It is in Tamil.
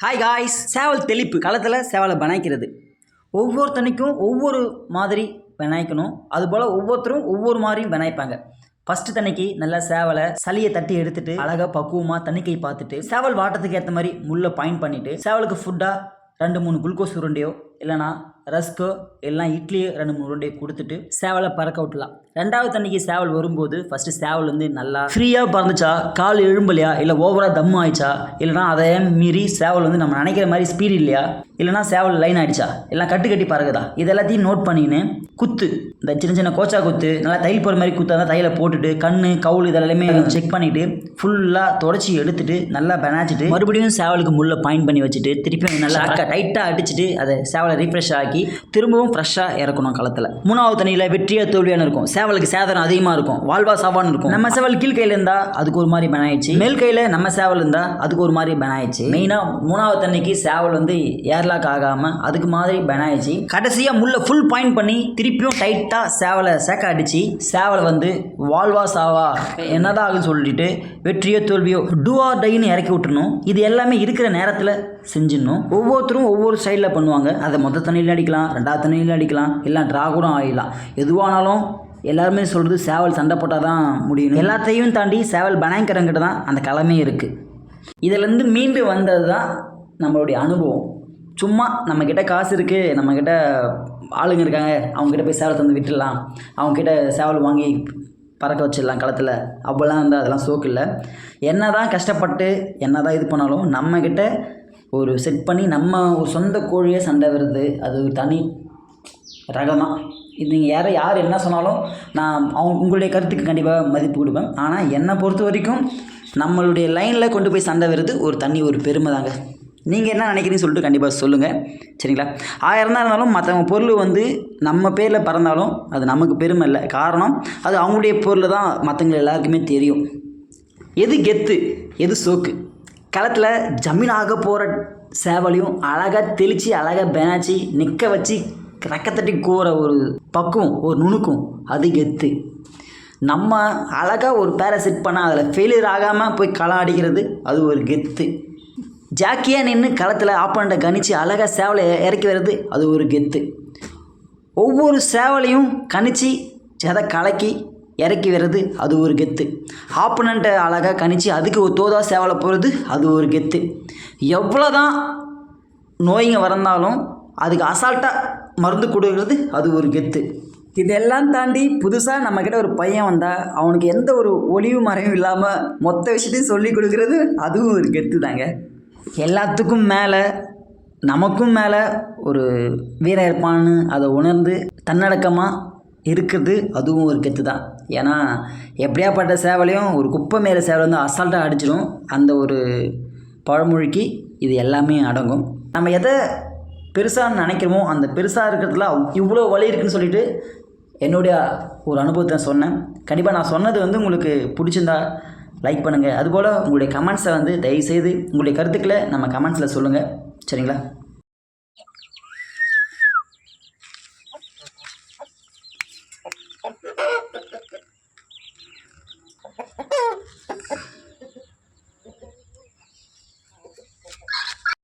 ஹாய் காய்ஸ் சேவல் தெளிப்பு. களத்தில் சேவலை பனாய்க்கிறது ஒவ்வொருத்தனைக்கும் ஒவ்வொரு மாதிரி பனாய்க்கணும் அதுபோல் ஒவ்வொருத்தரும் ஒவ்வொரு மாதிரியும் பனாய்ப்பாங்க ஃபஸ்ட்டு தண்ணிக்கு நல்லா சேவலை சளியை தட்டி எடுத்துட்டு அழகாக பக்குவமாக தண்ணிக்கை பார்த்துட்டு சேவல் வாட்டத்துக்கு ஏற்ற மாதிரி முள்ளை பாயிண்ட் பண்ணிவிட்டு சேவலுக்கு ஃபுட்டாக ரெண்டு மூணு குளுக்கோஸ் உருண்டையோ இல்லைனா ரஸ்கோ எல்லாம் இட்லியோ ரெண்டு மூணு உருண்டையோ கொடுத்துட்டு சேவலை பறக்க விட்டலாம் ரெண்டாவது தண்ணிக்கு சேவல் வரும்போது ஃபஸ்ட்டு சேவல் வந்து நல்லா ஃப்ரீயாக பறந்துச்சா கால் எழும்பலையா இல்லை ஓவராக தம் ஆயிடுச்சா இல்லைனா அதை மீறி சேவல் வந்து நம்ம நினைக்கிற மாதிரி ஸ்பீடு இல்லையா இல்லைனா சேவல் லைன் ஆயிடுச்சா எல்லாம் கட்டு கட்டி பறகுதா இது எல்லாத்தையும் நோட் பண்ணின்னு குத்து. இந்த சின்ன சின்ன கோச்சா குத்து நல்லா தையல் போகிற மாதிரி குத்தா தான் தையலை போட்டுட்டு கண்ணு கவுள் இதெல்லாமே செக் பண்ணிவிட்டு ஃபுல்லாக தொடச்சி எடுத்துட்டு நல்லா பெனாச்சிட்டு மறுபடியும் சேவலுக்கு முள்ளை பாயிண்ட் பண்ணி வச்சுட்டு திருப்பியும் நல்லா டைட்டாக அடிச்சுட்டு அதை சேவலை ரீஃப்ரெஷ் ஆக்கி திரும்பவும் ஃப்ரெஷ்ஷாக இறக்கணும் களத்தில் மூணாவது தண்ணியில் வெற்றியா தோல்வியான இருக்கும். சேவலுக்கு சேதனம் அதிகமாக இருக்கும். வாழ்வா சாவான்னு இருக்கும். நம்ம சேவல் கீழ் கையில் இருந்தால் அதுக்கு ஒரு மாதிரி பெனாயிடுச்சு. மேல் கையில் நம்ம சேவல் இருந்தால் அதுக்கு ஒரு மாதிரி பெனாயிடுச்சு. மெயினாக மூணாவது தண்ணிக்கு சேவல் வந்து ஏர்லாக் ஆகாமல் அதுக்கு மாதிரி பெனாயிடுச்சு. கடைசியாக முள்ள ஃபுல் பாயிண்ட் பண்ணி திருப்பியும் டைட்டாக சேவலை சேக்க அடித்து சேவலை வந்து வாழ்வா சாவா என்னதான் ஆகுன்னு சொல்லிட்டு வெற்றியோ தோல்வியோ டூ ஆர் டைன்னு இறக்கி விட்டுணும் இது எல்லாமே இருக்கிற நேரத்தில் செஞ்சிடணும். ஒவ்வொருத்தரும் ஒவ்வொரு ஸ்டைலில் பண்ணுவாங்க. அதை மொத்த தண்ணியில் அடிக்கலாம் ரெண்டாவது தண்ணியில் அடிக்கலாம் இல்லை ட்ரா கூட ஆகிடலாம் எதுவானாலும் எல்லாருமே சொல்கிறது சேவல் சண்டை போட்டால் தான் முடியும் எல்லாத்தையும் தாண்டி சேவல் பனாய்க்கிறங்கிட்ட தான் அந்த களமே இருக்குது இதிலேருந்து மீண்டு வந்தது தான் நம்மளுடைய அனுபவம். சும்மா நம்மக்கிட்ட காசு இருக்குது நம்மக்கிட்ட ஆளுங்க இருக்காங்க அவங்ககிட்ட போய் சேவலை தந்து விட்டுடலாம். அவங்கக்கிட்ட சேவல் வாங்கி பறக்க வச்சிடலாம் களத்தில். அப்போல்லாம் வந்து அதெல்லாம் சோக்கு இல்லை. என்ன தான் கஷ்டப்பட்டு என்ன தான் இது பண்ணாலும் நம்மக்கிட்ட ஒரு செட் பண்ணி நம்ம ஒரு சொந்த கோழியே சண்டை வருது அது ஒரு தனி ரகம். தான் இது நீங்கள் யாரை யார் என்ன சொன்னாலும் நான் அவங்க உங்களுடைய கருத்துக்கு கண்டிப்பாக மதிப்பு கொடுப்பேன். ஆனால் என்னை பொறுத்த வரைக்கும் நம்மளுடைய லைனில் கொண்டு போய் சண்டை வருது ஒரு தண்ணி ஒரு பெருமை தாங்க. நீங்கள் என்ன நினைக்கிறீங்கன்னு சொல்லிட்டு கண்டிப்பாக சொல்லுங்கள் சரிங்களா? ஆயிரம் தான் இருந்தாலும் மற்றவங்க பொருள் வந்து நம்ம பேரில் பறந்தாலும் அது நமக்கு பெருமை இல்லை. காரணம் அது அவங்களுடைய பொருள் தான் மற்றவங்க எல்லாருக்குமே தெரியும். எது கெத்து எது சோக்கு? களத்தில் ஜமீனாக போகிற சேவலையும் அழகாக தெளித்து அழகாக பெனாச்சி நிற்க வச்சு ரக்கத்தட்டி கூற ஒரு பக்குவம் ஒரு நுணுக்கும். அது கெத்து நம்ம அழகாக ஒரு பேரை செட் பண்ணால் அதில் ஃபெயிலியர் ஆகாமல் போய் களம் அடிக்கிறது அது ஒரு கெத்து. ஜாக்கியாக நின்று களத்தில் ஆப்பண்ட கணித்து அழகாக சேவலை இறக்கி வர்றது அது ஒரு கெத்து. ஒவ்வொரு சேவலையும் கணித்து எதை கலக்கி இறக்கி வர்றது அது ஒரு கெத்து. ஆப்பனண்ட்டை அழகாக கணிச்சு அதுக்கு ஒரு தோதா சேவலை போகிறது அது ஒரு கெத்து. எவ்வளோ தான் நோய்ங்க வரந்தாலும் அதுக்கு அசால்ட்டாக மருந்து கொடுக்கறது அது ஒரு கெத்து. இதெல்லாம் தாண்டி புதுசாக நம்மக்கிட்ட ஒரு பையன் வந்தால் அவனுக்கு எந்த ஒரு ஒளிவு மறைவும் இல்லாமல் மொத்த விஷயத்தையும் சொல்லி கொடுக்கறது அதுவும் ஒரு கெத்து தாங்க. எல்லாத்துக்கும் மேலே நமக்கும் மேலே ஒரு வீரன் இருப்பான்னு அதை உணர்ந்து தன்னடக்கமாக இருக்கிறது அதுவும் ஒரு கெத்து தான். ஏன்னா எப்படியாப்பட்ட சேவலையும் ஒரு குப்பை மேலே சேவலை வந்து அசால்ட்டாக அடிச்சிடும். அந்த ஒரு பழமொழிக்கு இது எல்லாமே அடங்கும். நம்ம எதை பெருசாக நினைக்கிறோமோ அந்த பெருசாக இருக்கிறதுல இவ்வளோ வழி இருக்குன்னு சொல்லிட்டு என்னுடைய ஒரு அனுபவத்தை சொன்னேன். கண்டிப்பாக நான் சொன்னது வந்து உங்களுக்கு பிடிச்சிருந்தா லைக் பண்ணுங்கள் அதுபோல் உங்களுடைய கமெண்ட்ஸை வந்து தயவுசெய்து உங்களுடைய கருத்துக்களை நம்ம கமெண்ட்ஸில் சொல்லுங்கள் சரிங்களா?